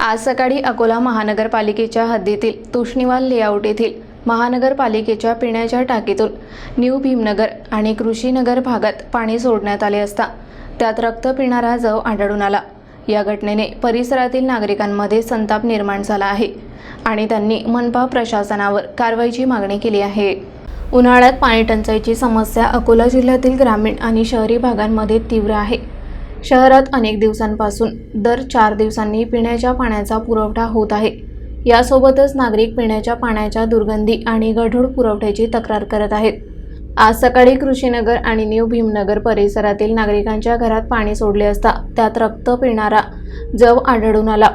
आज सकाळी अकोला महानगरपालिकेच्या हद्दीतील तुष्णीवाल लेआउट येथील महानगरपालिकेच्या पिण्याच्या टाकीतून न्यू भीमनगर आणि कृषीनगर भागात पाणी सोडण्यात आले असता त्यात रक्त पिणारा जव आढळून आला. या घटनेने परिसरातील नागरिकांमध्ये संताप निर्माण झाला आहे आणि त्यांनी मनपा प्रशासनावर कारवाईची मागणी केली आहे. उन्हाळ्यात पाणी टंचाईची समस्या अकोला जिल्ह्यातील ग्रामीण आणि शहरी भागांमध्ये तीव्र आहे. शहरात अनेक दिवसांपासून दर चार दिवसांनी पिण्याच्या पाण्याचा पुरवठा होत आहे. यासोबतच नागरिक पिण्याच्या पाण्याच्या दुर्गंधी आणि गढूळ पुरवठ्याची तक्रार करत आहेत. आज सकाळी कृषीनगर आणि न्यू भीमनगर परिसरातील नागरिकांच्या घरात पाणी सोडले असता त्यात रक्त पिणारा जव आढळून आला.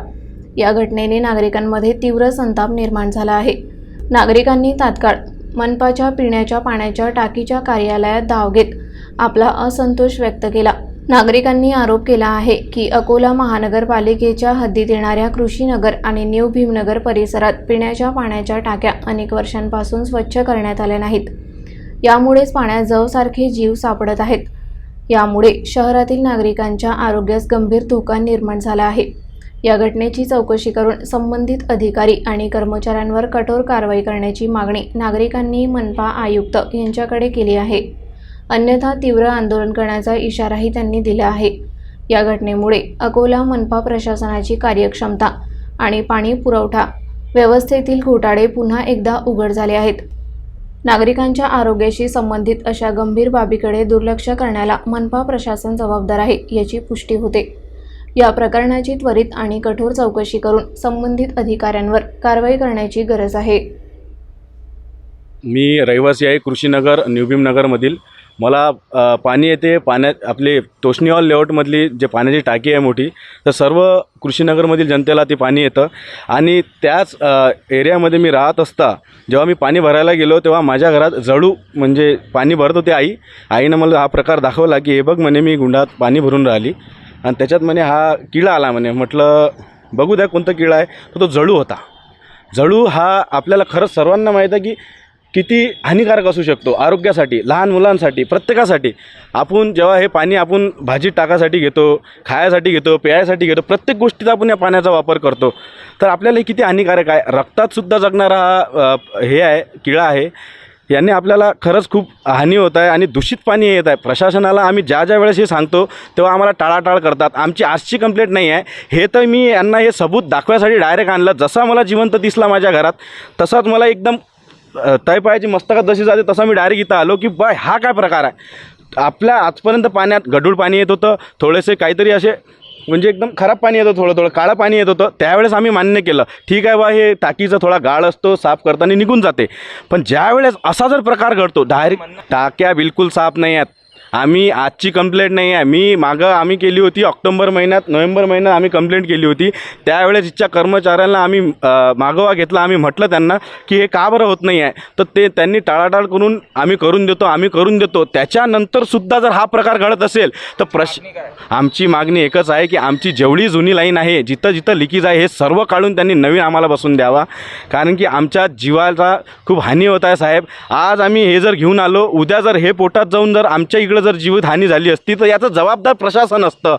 या घटनेने नागरिकांमध्ये तीव्र संताप निर्माण झाला आहे. नागरिकांनी तात्काळ मनपाच्या पिण्याच्या पाण्याच्या टाकीच्या कार्यालयात धाव घेत आपला असंतोष व्यक्त केला. नागरिकांनी आरोप केला आहे की अकोला महानगरपालिकेच्या हद्दीत येणाऱ्या कृषीनगर आणि न्यू भीमनगर परिसरात पिण्याच्या पाण्याच्या टाक्या अनेक वर्षांपासून स्वच्छ करण्यात आल्या नाहीत. यामुळेच पाण्यात जवसारखे जीव सापडत आहेत. यामुळे शहरातील नागरिकांच्या आरोग्यास गंभीर धोका निर्माण झाला आहे. या घटनेची चौकशी करून संबंधित अधिकारी आणि कर्मचाऱ्यांवर कठोर कारवाई करण्याची मागणी नागरिकांनी मनपा आयुक्त यांच्याकडे केली आहे. अन्यथा तीव्र आंदोलन करण्याचा इशाराही त्यांनी दिला आहे. या घटनेमुळे अकोला मनपा प्रशासनाची कार्यक्षमता आणि पाणी पुरवठा व्यवस्थेतील घोटाळे पुन्हा एकदा उघड झाले आहेत. नागरिकांच्या आरोग्याशी संबंधित अशा गंभीर बाबीकडे दुर्लक्ष करण्याला मनपा प्रशासन जबाबदार आहे याची पुष्टी होते. या प्रकरणाची त्वरित आणि कठोर चौकशी करून संबंधित अधिकाऱ्यांवर कारवाई करण्याची गरज आहे. मी रहिवासी आहे कृषीनगर न्यूभीमनगरमधील मला पाणी येते पाण्यात आपली तोष्णीहॉल लेआउटमधली जे पाण्याची टाकी आहे मोठी तर सर्व कृषीनगरमधील जनतेला ते पाणी येतं. आणि त्याच एरियामध्ये मी राहत असता जेव्हा मी पाणी भरायला गेलो तेव्हा माझ्या घरात जळू म्हणजे पाणी भरत होते आई. आईनं मला हा प्रकार दाखवला की हे बघ म्हणे मी गुंडात पाणी भरून राहिली. आणि त्याच्यात म्हणे हा किडा आला म्हणे. म्हटलं बघू द्या कोणता किडा आहे. तर तो जळू होता. जळू हा आपल्याला खरंच सर्वांना माहीत आहे की किती हानिकारक असू शकतो आरोग्यासाठी लहान मुलांसाठी प्रत्येकासाठी. आपण जेव्हा हे पाणी आपण भाजीत टाकायसाठी घेतो खायासाठी घेतो प्यायसाठी घेतो प्रत्येक गोष्टीत आपण या पाण्याचा वापर करतो. तर आपल्याला हे किती हानिकारक आहे? रक्तातसुद्धा जगणारा हा हे आहे किळा आहे. यांनी आपल्याला खरंच खूप हानी होत आहे आणि दूषित पाणी येत आहे. प्रशासनाला आम्ही ज्या ज्या वेळेस हे सांगतो तेव्हा आम्हाला टाळाटाळ करतात. आमची आजची कंप्लेंट नाही आहे. हे तर मी यांना हे सबूत दाखवायसाठी डायरेक्ट आणलं. जसा मला जिवंत दिसला माझ्या घरात तसाच मला एकदम तय पायाची मस्तकात जशी जाते तसं मी डायरेक्ट इथं आलो की बाय हा काय प्रकार आहे? आपल्या आजपर्यंत पाण्यात गढूळ पाणी येत होतं थोडेसे काहीतरी असे म्हणजे एकदम खराब पाणी येतं थोडं थोडं काळं पाणी येत होतं. त्यावेळेस आम्ही मान्य केलं ठीक आहे बा हे टाकीचा थोडा गाळ असतो साफ करताना निघून जाते. पण ज्यावेळेस असा जर प्रकार घडतो डायरेक्ट टाक्या बिलकुल साफ नाही आहेत. आम्ही आजची कंप्लेंट नाही आहे. मी मागं आम्ही केली होती ऑक्टोबर महिन्यात नोव्हेंबर महिन्यात आम्ही कंप्लेंट केली होती. त्यावेळेस इथच्या कर्मचाऱ्यांना आम्ही मागोवा घेतला. आम्ही म्हटलं त्यांना की हे का बरं होत नाही आहे? तर ते त्यांनी टाळाटाळ करून आम्ही करून देतो आम्ही करून देतो. त्याच्यानंतरसुद्धा जर हा प्रकार घडत असेल तर प्रश आमची मागणी एकच आहे की आमची जेवढी जुनी लाईन आहे जिथं जिथं लिकीज आहे हे सर्व काढून त्यांनी नवीन आम्हाला बसून द्यावा. कारण की आमच्या जीवाला खूप हानी होत आहे साहेब. आज आम्ही हे जर घेऊन आलो उद्या जर हे पोटात जाऊन जर आमच्या इकडं जर जीवितहानी झाली असती तर याचं जबाबदार प्रशासन असतं.